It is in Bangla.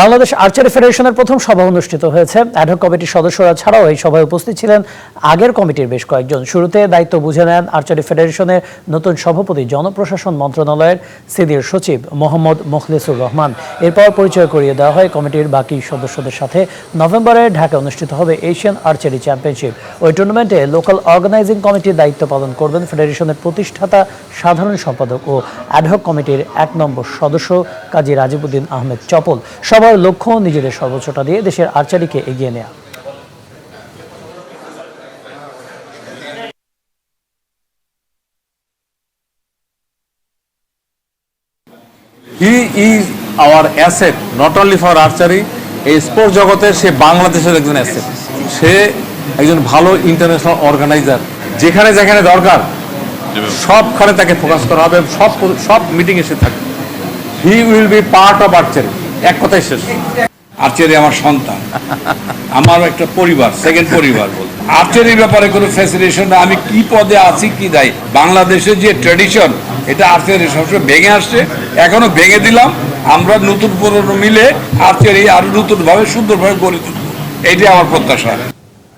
বাংলাদেশ আর্চারি ফেডারেশনের প্রথম সভা অনুষ্ঠিত হয়েছে। অ্যাডহক কমিটির সদস্যরা ছাড়াও এই সভায় উপস্থিত ছিলেন আগের কমিটির বেশ কয়েকজন। শুরুতে দায়িত্ব বুঝে নেন আর্চারি ফেডারেশনের নতুন সভাপতি, জনপ্রশাসন মন্ত্রণালয়ের সিদির সচিব মোহাম্মদ মুখলিসুর রহমান। এরপর পরিচয় করিয়ে দেওয়া হয় কমিটির বাকি সদস্যদের সাথে। নভেম্বরে ঢাকা অনুষ্ঠিত হবে এশিয়ান আর্চারি চ্যাম্পিয়নশিপ। ওই টুর্নামেন্টে লোকাল অর্গানাইজিং কমিটির দায়িত্ব পালন করবেন ফেডারেশনের প্রতিষ্ঠাতা, সাধারণ সম্পাদক ও অ্যাডহক কমিটির এক নম্বর সদস্য কাজী রাজিবুদ্দিন আহমেদ চপল। সবার লক্ষ্য নিজেদের সর্বোচ্চটা দিয়ে দেশের আর্চারিকে এগিয়ে নেওয়া he is our asset not only for archery এই স্পোর্টস জগতের সে বাংলাদেশের একজন অ্যাসেট সে একজন ভালো ইন্টারন্যাশনাল অর্গানাইজার যেখানে যেখানে দরকার, সবখানে তাকে ফোকাস করা হবে, সব সব মিটিংয়ে সে থাকবে he will be part of archery এক কথাই শেষ। আর্চারি আমার সন্তান। আমার একটা পরিবার সেকেন্ড পরিবার বল আর্চারির ব্যাপারে কোনো ফ্যাসিলিটেশন না। আমি কি পদে আছি, কি দায়ী বাংলাদেশের যে ট্রেডিশন এটা আর্চারি সবসময় ভেঙে আসছে। এখনও ভেঙে দিলাম। আমরা নতুন পুরনো মিলে আর্চারি আরও নতুনভাবে সুন্দরভাবে গড়ে তুলব। এটাই আমার প্রত্যাশা।